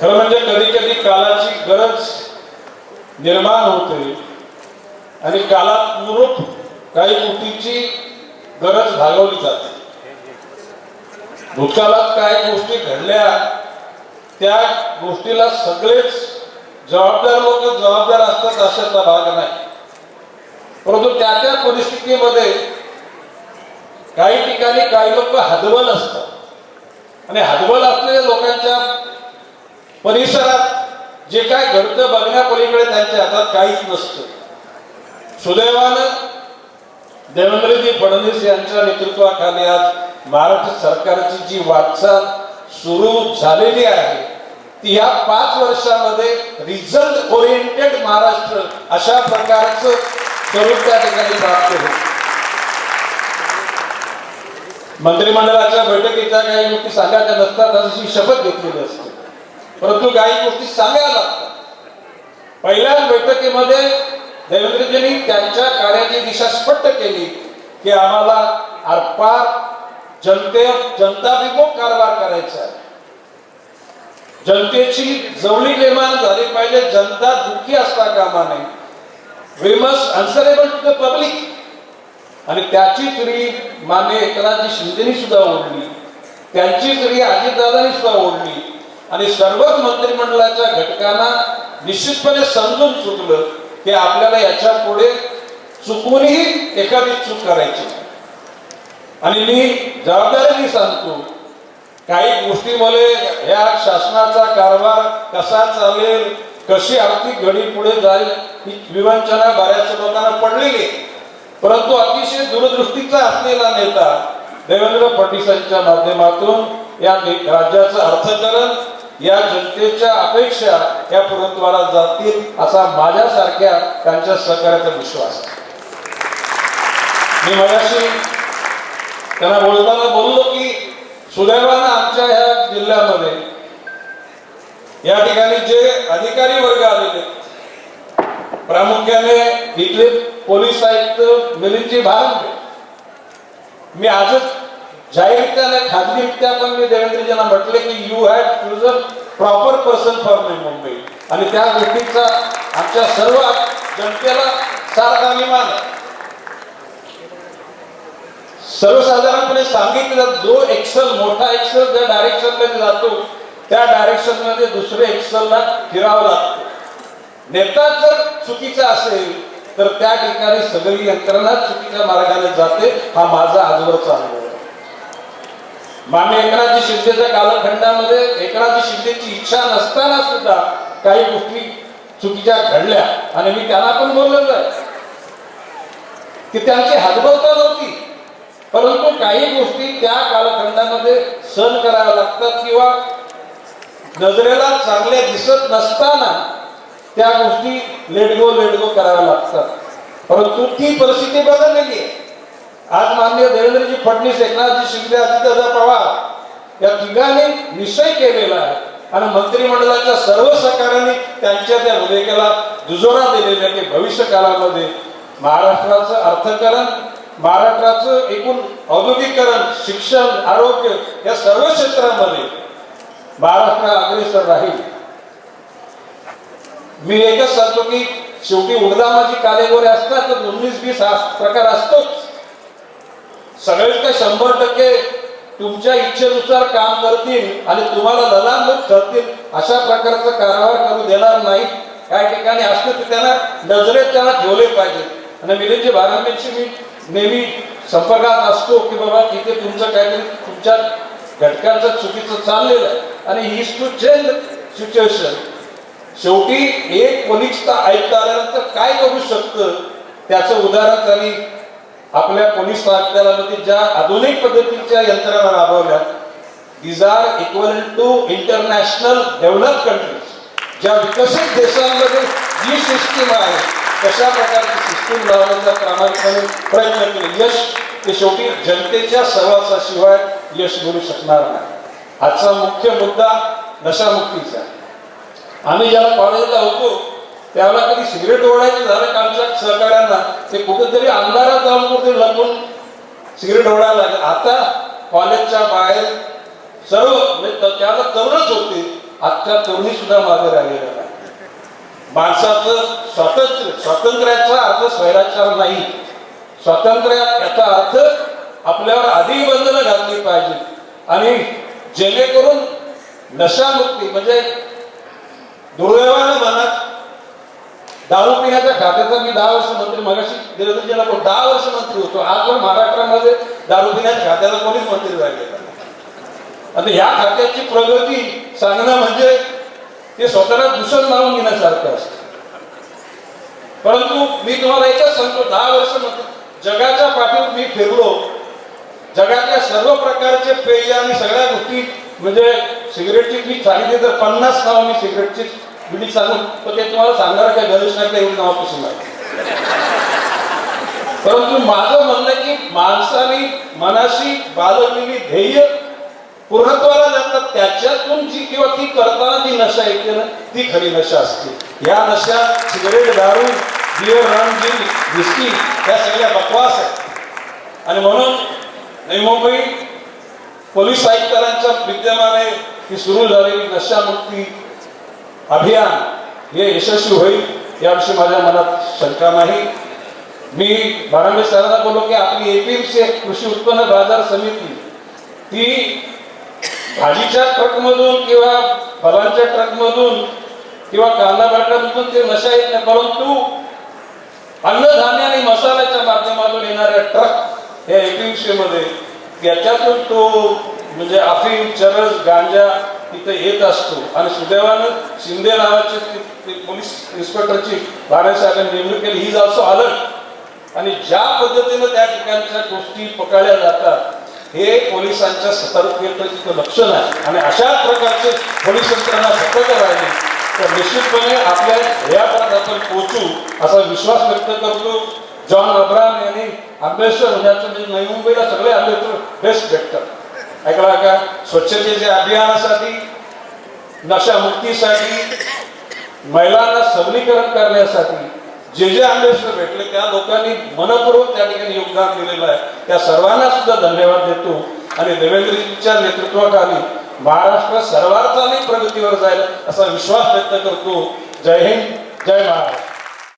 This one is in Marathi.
खरं म्हणजे कधी कधी कालाची गरज निर्माण होते आणि कालानुरूप काही गोष्टीची गरज भागवली जाते. भूतकाळात काही गोष्टी घडल्या त्या गोष्टीला सगळेच जबाबदार लोक जबाबदार असतात अशाचा भाग नाही. परंतु त्या त्या परिस्थितीमध्ये काही ठिकाणी काही लोक हदबल असतात. आणि हदबल असलेल्या लोकांच्या परिसरात जे काय घडतं बघण्यापलीकडे त्यांच्या हातात काहीच नसतं. सुदैवानं देवेंद्रजी फडणवीस यांच्या नेतृत्वाखाली आज महाराष्ट्र सरकारची जी वाटचाल सुरू झालेली आहे ती या पाच वर्षामध्ये रिझल्ट ओरिएंटेड महाराष्ट्र अशा प्रकारचं स्वरूप त्या ठिकाणी प्राप्त होईल मंत्रिमंडळाच्या बैठकीच्या काही गोष्टी सांगायच्या नसतात अशी शपथ घेतलेली असते. परंतु काही गोष्टी सांगायला लागतात. पहिल्याच बैठकीमध्ये देवेंद्रजींनी त्यांच्या कार्याची दिशा स्पष्ट केली की आम्हाला आरपार जनते जनताभिमुख कारभार करायचा आहे. जनतेची जवळी निर्माण झाली पाहिजे जनता दुःखी असता कामा नये. We must answerable to the public आणि त्याची तरी मान्य एकनाथजी शिंदेनी सुद्धा ओढली. त्यांची तरी अजितदादांनी सुद्धा ओढली. आणि सर्वच मंत्रिमंडळाच्या घटकांना निश्चितपणे समजून चुकलं की आपल्याला याच्यापुढे चुकूनही एखादी चूक करायची आणि मी जबाबदारीने सांगतो काही गोष्टीमुळे या शासनाचा कारभार कसा चालेल कशी आर्थिक घडी पुढे जाईल ही विवंचना बऱ्याच लोकांना पडलेली परंतु अतिशय दूरदृष्टीचा असलेला नेता देवेंद्र फडणवीसांच्या माध्यमातून या राज्याचं अर्थकरण या जनतेच्या अपेक्षा या पुरत्वाला जातील असा माझ्यासारख्या त्यांच्या सहकार्याचा विश्वास. मी मगाशी त्यांना बोलताना बोललो की सुदैवानं आमच्या ह्या जिल्ह्यामध्ये या ठिकाणी जे अधिकारी वर्ग आलेले प्रामुख्याने इथले पोलीस आयुक्त मिलिंदजी भारंबे मी आजच जाहीररित्याने खाजगीरित्या पण मी देवेंद्रजींना म्हटले की you have chosen proper person for me Mumbai आणि त्या गोष्टीचा आमच्या सर्व जनतेला सारखा अभिमान सर्वसाधारणपणे सांगितलं जो एक्सेल मोठा एक्सेल ज्या डायरेक्शनमध्ये जातो त्या डायरेक्शनमध्ये दुसरे एक्सलला फिरावं लागतं. नेता जर चुकीचा असेल तर त्या ठिकाणी सगळी यंत्रणा चुकीच्या मार्गाने जाते हा माझा आजवरचा अनुभव आहे मान्य एकनाथजी शिंदेच्या कालखंडामध्ये एकनाथजी शिंदेची इच्छा नसताना सुद्धा काही गोष्टी चुकीच्या घडल्या. आणि मी त्यांना पण बोललेलं आहे की त्यांची हातबलता नव्हती. परंतु काही गोष्टी त्या कालखंडामध्ये सहन कराव्या लागतात किंवा नजरेला चांगल्या दिसत नसताना त्या गोष्टी लेडगो लेडगो कराव्या लागतात. परंतु ती परिस्थिती बदललेली आहे. आज माननीय देवेंद्रजी फडणवीस एकनाथजी शिंदे आदित्यदा पवार या तिघांनी निश्चय केलेला आहे. आणि मंत्रिमंडळाच्या सर्व सहकार्याने त्यांच्या त्या भूमिकेला दुजोरा दिलेला की भविष्य काळामध्ये महाराष्ट्राचं अर्थकरण महाराष्ट्राचं एकूण औद्योगिकरण शिक्षण आरोग्य या सर्व क्षेत्रामध्ये महाराष्ट्र अग्रेसर राहील. मी एकच सांगतो की शेवटी उडदामाची कालेगोरे असतात तर उन्नीस वीस हा प्रकार असतोच. सगळेच काय शंभर टक्के तुमच्या इच्छेनुसार काम करतील आणि तुम्हाला ललांबूत करतील अशा प्रकारचा कारभार करू देणार नाही काही ठिकाणी असतं ते त्यांना नजरेत त्यांना ठेवले पाहिजे. आणि मिलिंदजी भारंबेंशी मी नेहमी संपर्कात असतो की बाबा तिथे तुमचं काहीतरी तुमच्या घटकांचं चुकीचं चाललेलं आहे. आणि ही टू चेंज सिच्युएशन शेवटी एक पोलीस ऐकता आल्यानंतर काय करू शकतं? त्याचं उदाहरण त्यांनी आपल्या पोलीस आयुक्तालयामध्ये ज्या आधुनिक पद्धतीच्या यंत्रणा राबवल्या these are equal to international develop countries ज्या विकसित देशांमध्ये जी सिस्टीम आहे तशा प्रकारची सिस्टीम लावण्याचा प्रामाणिकपणे प्रयत्न केले. यश ते शेवटी जनतेच्या सहवासाशिवाय यश मिळू शकणार नाही. आजचा मुख्य मुद्दा नशामुक्तीचा आम्ही ज्याला कॉलेजला होतो त्यावेळेला कधी सिगरेट ओढायचं झालं का आमच्या सहकार्यांना ते कुठेतरी अंधारात जाऊन कुठे लपून सिगरेट ओढायला लागले. आता कॉलेजच्या बाहेर सर्व म्हणजे त्याला तरुणच होते. आजच्या तरुणी सुद्धा मागे राहिलेला नाही माणसाचं स्वातंत्र्य स्वातंत्र्याचा अर्थ स्वैराचार नाही. स्वातंत्र्य याचा अर्थ आपल्यावर आधी बंधनं घातली पाहिजे. आणि जेणेकरून नशामुक्ती म्हणजे दुर्दैवानं म्हणा दारू पिण्याच्या खात्याचा मी दहा वर्ष मंत्री मगाशी देवेंद्रजीला बोल दहा वर्ष मंत्री होतो. आज महाराष्ट्रामध्ये दारू पिण्याच्या खात्याला कोणीच मंत्री झाले आणि ह्या या खात्याची प्रगती सांगणं म्हणजे ते स्वतःला दूषण लावून घेण्यासारखं असतं. परंतु मी तुम्हाला एकच सांगतो दहा वर्ष मंत्री जगाच्या पाठीवर मी फिरलो. जगातल्या सर्व प्रकारचे पेय आणि सगळ्या गोष्टी म्हणजे सिगरेटची मी सांगितली तर पन्नास नाव मी सिगरेटची मी सांगून तर ते तुम्हाला सांगणार काय गणेश नाईक एवढं नावापासून नाही परंतु माझं म्हणणं आहे की माणसाने मनाशी बाळगलेली ध्येय पूर्णत्वाला जातात त्याच्यातून जी किंवा ती करताना जी नशा येते ना ती खरी नशा असते. या नशा सिगरेट दारू बियर रणजी विस्की या सगळ्या बकवास आहेत. आणि म्हणून नवी मुंबई पोलीस आयुक्तांच्या विद्यमाने ही सुरू झालेली नशामुक्ती अभियान हे यशस्वी होईल याविषयी माझ्या मनात शंका नाही. मी बारामे सरांना बोललो की आपली एपीएमसी कृषी उत्पन्न बाजार समिती ती भाजीच्या ट्रकमधून किंवा फळांच्या ट्रकमधून किंवा कांदा बटाट्यामधून ते नशा येत नाही परंतु अन्नधान्य आणि मसाल्याच्या माध्यमातून येणाऱ्या ट्रक या एपीएमसी मध्ये याच्यातून तो म्हणजे अफीम चरस गांजा तिथे येत असतो. आणि सुदैवानं शिंदे नावाचे पोलीस इन्स्पेक्टरची भाड्यासाहेबांनी नेमणूक केली. He also alert. आणि ज्या पद्धतीनं त्या ठिकाणच्या गोष्टी पकडल्या जातात हे पोलिसांच्या सतर्कतेचं लक्षण आहे आणि अशा प्रकारचे पोलीस यंत्रणा सतर्क राहिली तर निश्चितपणे आपल्या ध्येयापर्यंत आपण पोहोचू असा विश्वास व्यक्त करतो. जॉन अब्राम यांनी आंबेडकर होण्याचं म्हणजे नवी मुंबईला सगळे आंबेडकर बेस्ट भेटतात ऐकला का? स्वच्छतेच्या अभियानासाठी नशामुक्तीसाठी महिलांना सबलीकरण करण्यासाठी जे जे आंबेडकर भेटले त्या लोकांनी मनपूर्वक त्या ठिकाणी योगदान दिलेलं आहे. त्या सर्वांना सुद्धा धन्यवाद देतो. आणि देवेंद्रजींच्या नेतृत्वाखाली महाराष्ट्र सर्वार्थाने प्रगतीवर जाईल असा विश्वास व्यक्त करतो. जय हिंद जय महाराष्ट्र.